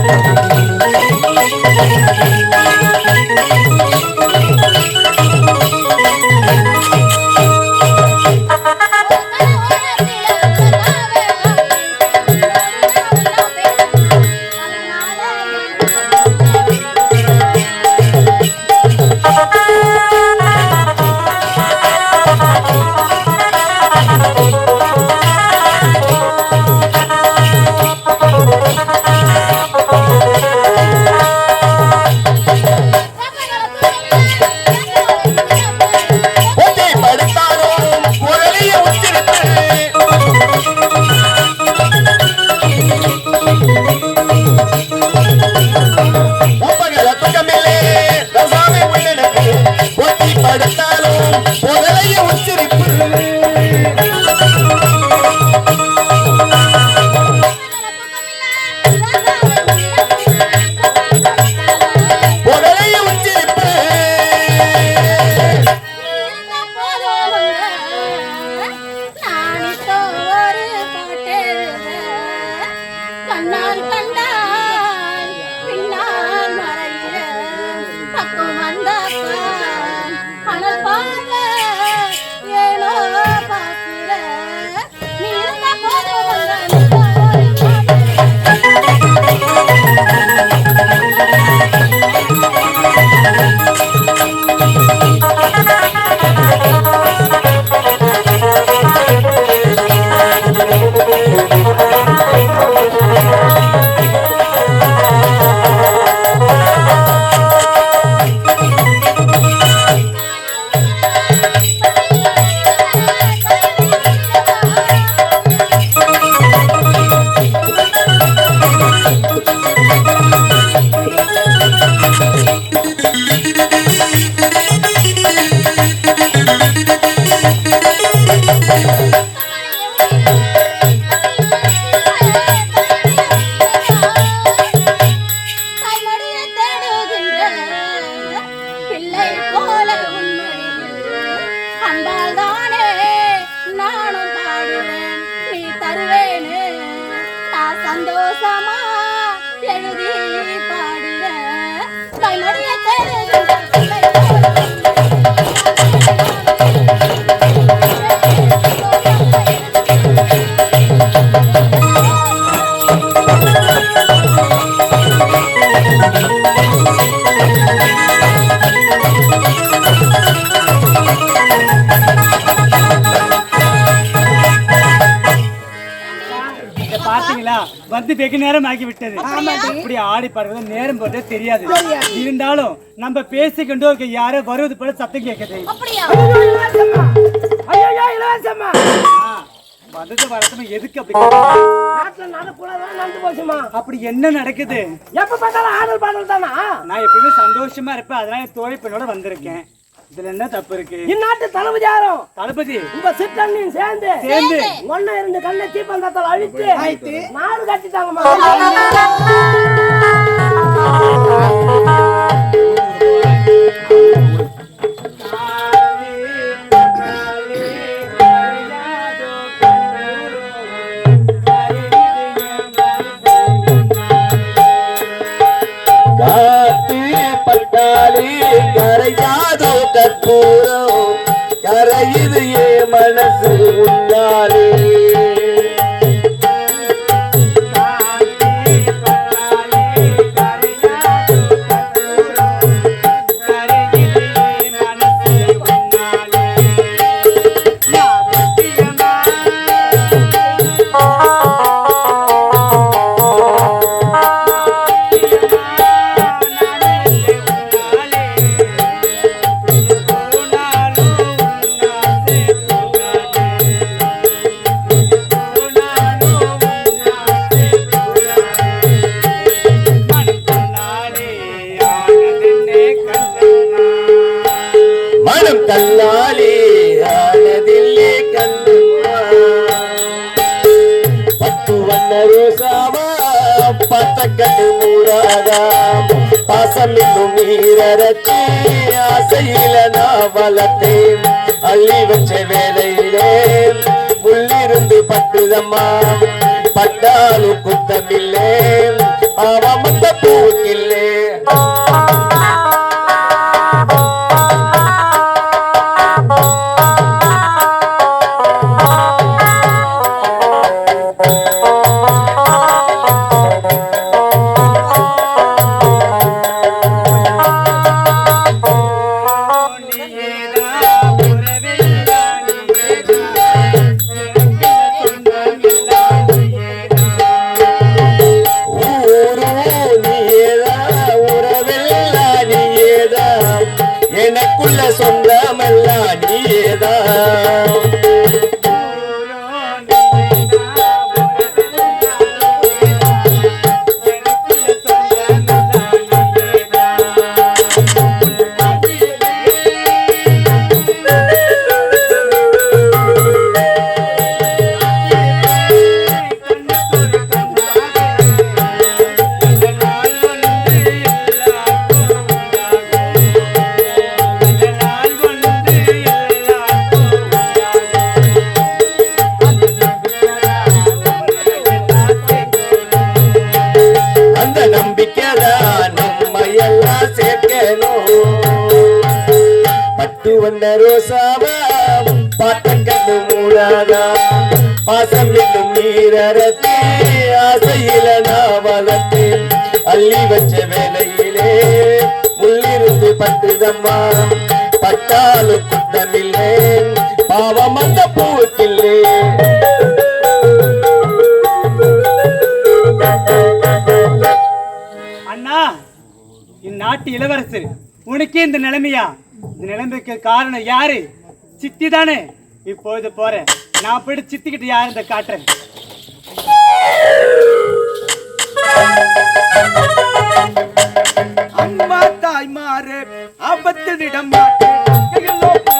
ஒத்தை வந்து வெகு நேரம் ஆகி விட்டது இப்படி ஆடி பாடுறது நேரம் போறதே தெரியாது. இருந்தாலும் நம்ம பேசிக்கொண்டு யாரோ வருவது போல சத்தம் கேட்குது. ஆ, வந்தது வரட்டும் எதுக்கு அப்படி அப்படி என்ன நடக்குது? எப்ப பார்த்தாலும் ஆடல் பாடல் தானா? நான் எப்பயுமே சந்தோஷமா இருப்பேன். அதனால என் தோழி பெண்ணோட வந்திருக்கேன். இதுல என்ன தப்பு இருக்கு? இந்நாட்டு தளபதி யாரும் தளபதி. உங்க சிற்றண்ணியும் சேர்ந்து சேர்ந்து. ஒன்னு இருந்து கண்ணை தீப்பந்தத்தால் அழித்து நாடு கட்டிட்டாங்கம்மா. அள்ளி பாவம் அந்த அண்ணா இந்நாட்டு இளவரசர் உனக்கே இந்த நிலைமையா? இந்த நிலைமைக்கு காரணம் யாரு? சித்தி தானே இப்போது போறேன் நான் போயிட்டு சித்திக்கிட்டு யாரு இந்த காட்டுறேன்? அன்பா தாய்மாறு ஆபத்து விட மாட்டேன்.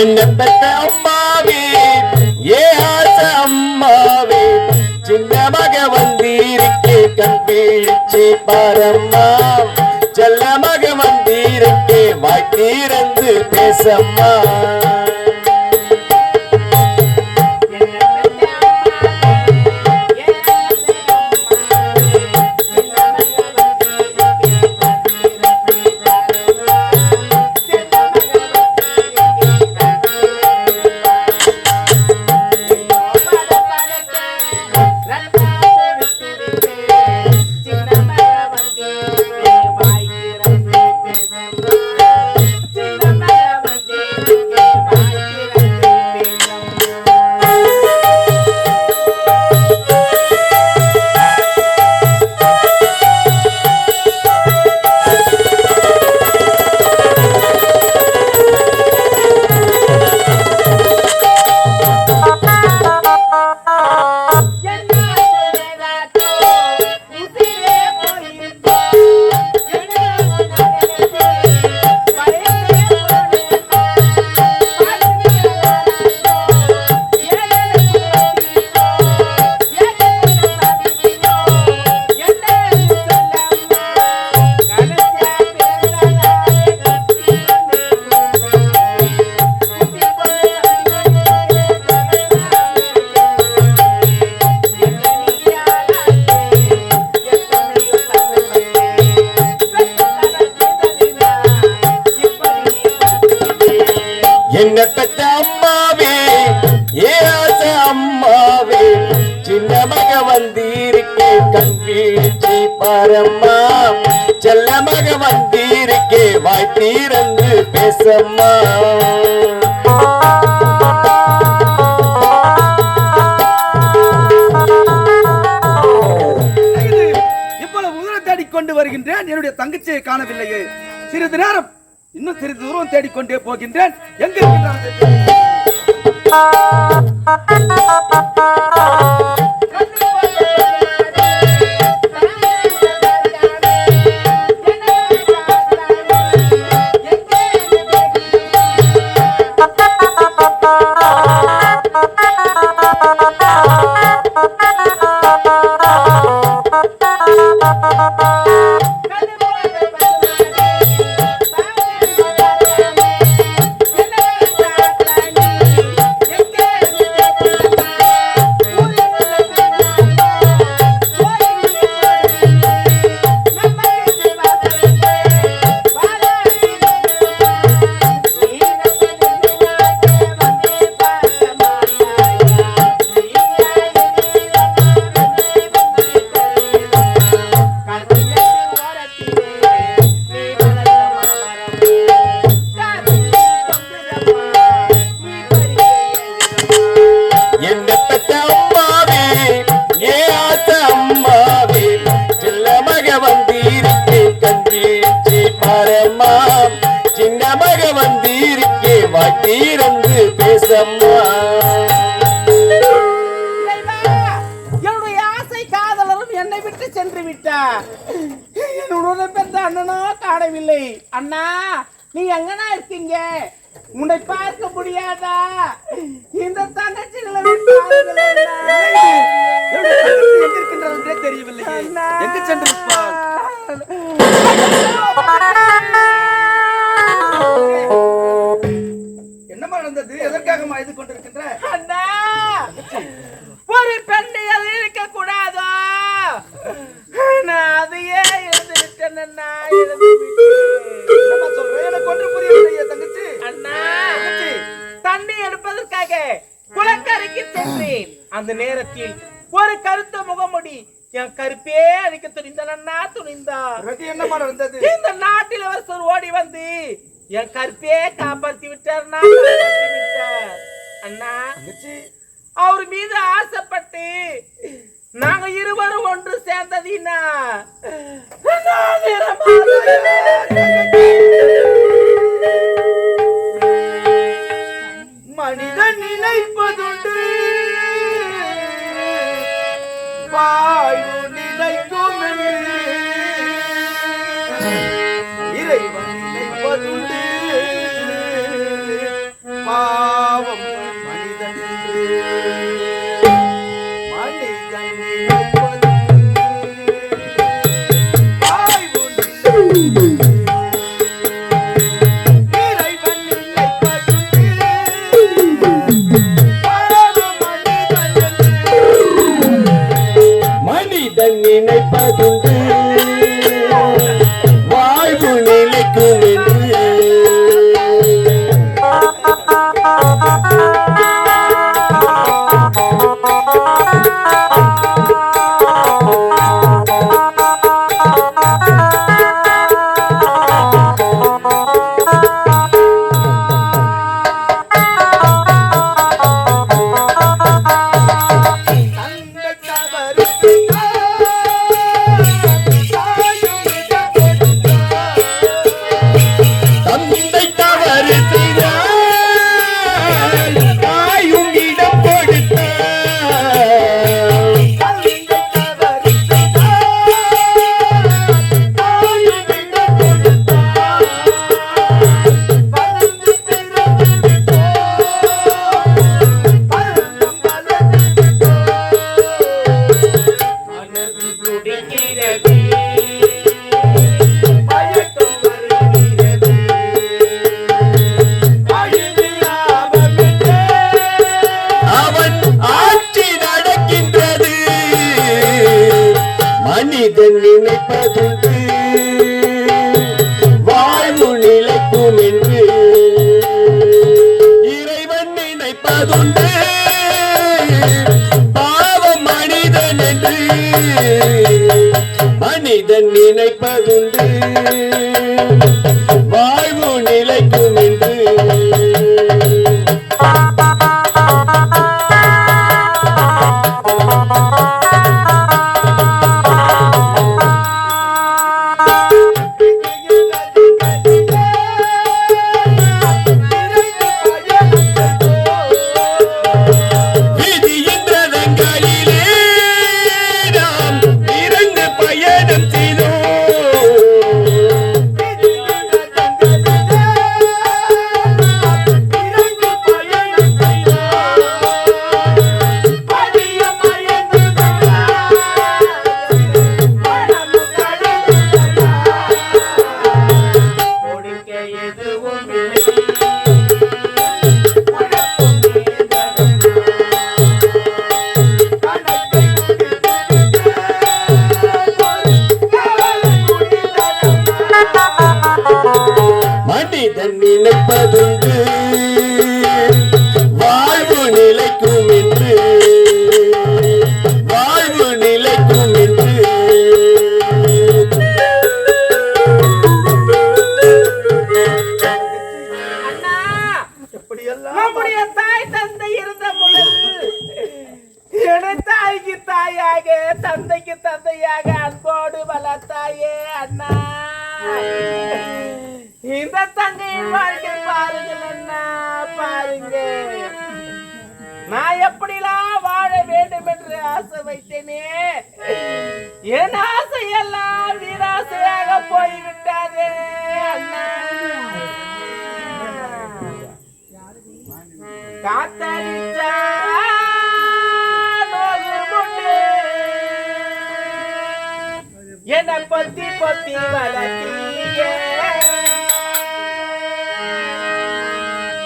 என்ன பெற்ற அம்மாவே ஏ ஆச அம்மாவே சின்ன மக வந்தீருக்கு கண் வீழ்ச்சி பாரம்மா செல்ல மக தீரந்து பாரம்மா செல்லமாக வந்தீருக்கே வாய் தீரந்து பேசம்மா இவ்வளவு தூரம் தேடிக்கொண்டு வருகின்றேன் என்னுடைய தங்கச்சியை காணவில்லையே. சிறிது நேரம் இன்னும் சிறிது தூரம் தேடிக்கொண்டே போகின்றேன். எங்க சென்று விட்டார் என்னுடைய பெற்ற அண்ணனோ காணவில்லை. அண்ணா நீ எங்கனா இருக்கீங்க? உன்னை பார்க்க முடியாதா? இந்த தங்கச்சிகளை. என்னுடைய தங்கச்சி எங்க என்னமா நடந்தது? எதற்காக இது கொண்டிருக்கின்ற? அண்ணா ஒரு பெண்ணை அது இருக்க கூடாதோ? நான் அதையே இழந்து விட்டேன் அண்ணா எனக்கு ஒன்று புரியவில்லையே தங்கச்சி. தண்ணி எடுப்பதற்காக குளக்கரைக்கு சென்றேன். அந்த நேரத்தில் ஒரு கருத்த முகமுடி என் கருப்பே அடிக்க துணிந்தான் பிறகு என்னமா நடந்தது? இந்த நாட்டில் ஒருத்தர் ஓடி வந்து என் கருப்பே காப்பாத்தி விட்டார் அண்ணா அவர் மீது ஆசைப்பட்டு நாங்க இருவரும் ஒன்று சேர்ந்ததினா? மனிதன் நினைப்பதுண்டு. வாயு கொண்டே. பாவ மனிதன் என்று நினைப்பதுண்டு.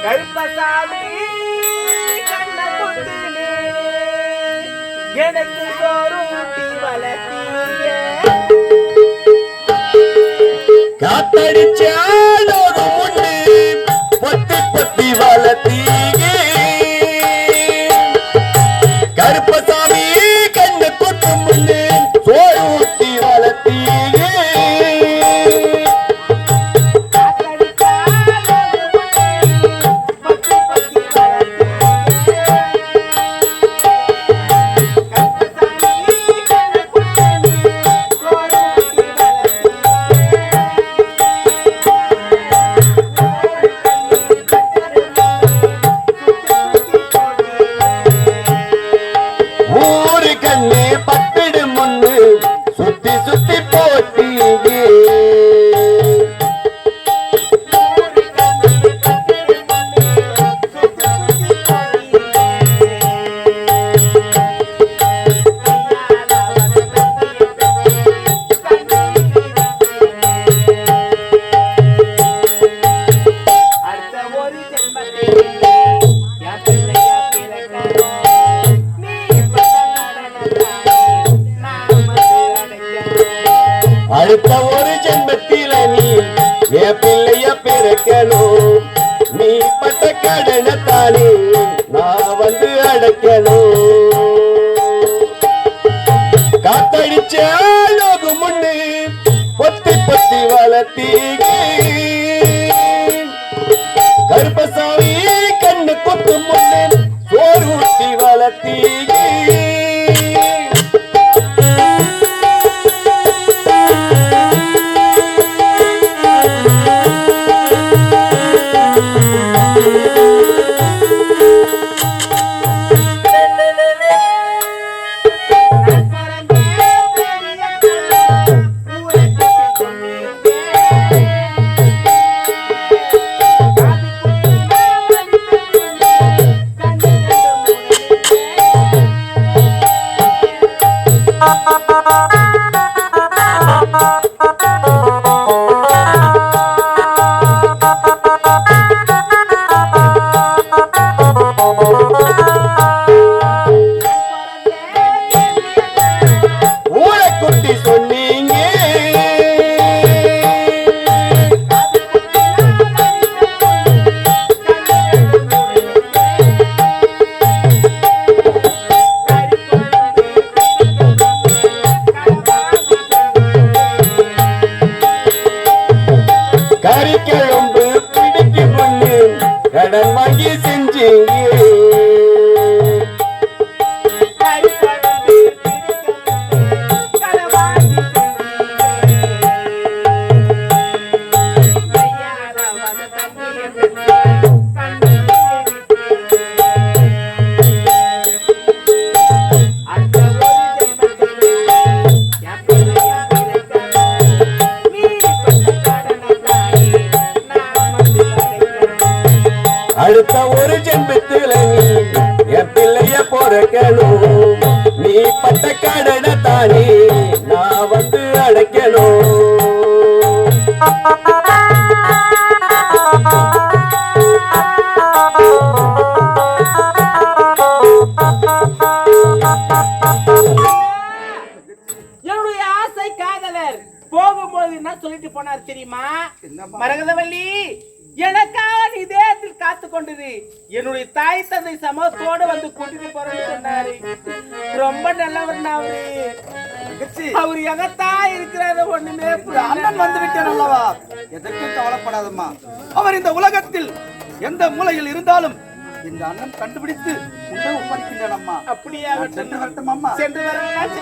கருப்பசாமி கண்ண கொண்டு எனக்கு சோரூட்டி வளர்த்தீங்க. காத்தடிச்சாத பார்த்தாலே நான் வந்து அடைக்கணும். காத்தடிச்சே முன்னு பொத்தி பொத்தி வளர்த்தி போகும்போது என்ன சொல்லிட்டு போனார் தெரியுமா? மரகதவல்லி எனக்காக நீ தேகத்தில் காத்து கொண்டது. என்னுடைய தாய் தந்தை சமத்தோடு வந்து கூட்டிட்டு போறேன்னு சொன்னாரு. ரொம்ப நல்லவர் அவரு. அவர் எகத்தான் இருக்கிறாரு ஒண்ணுமே அண்ணன் வந்து விட்டேன் அல்லவா? எதற்கும் கவலைப்படாதம்மா. அவர் இந்த உலகத்தில் எந்த மூலையில் இருந்தாலும் இந்த அண்ணன் கண்டுபிடித்து உன்னை ஒப்படைக்கின்றேன் அம்மா அப்படியே சென்று வரட்டும் அம்மா சென்று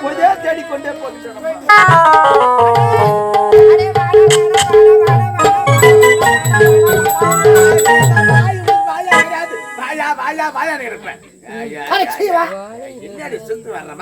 கொஞ்சே தேடிக்கொண்டே போகிறேன் வாயா வாயா வாயா இருப்பேன் என்னடி சென்று வர்ற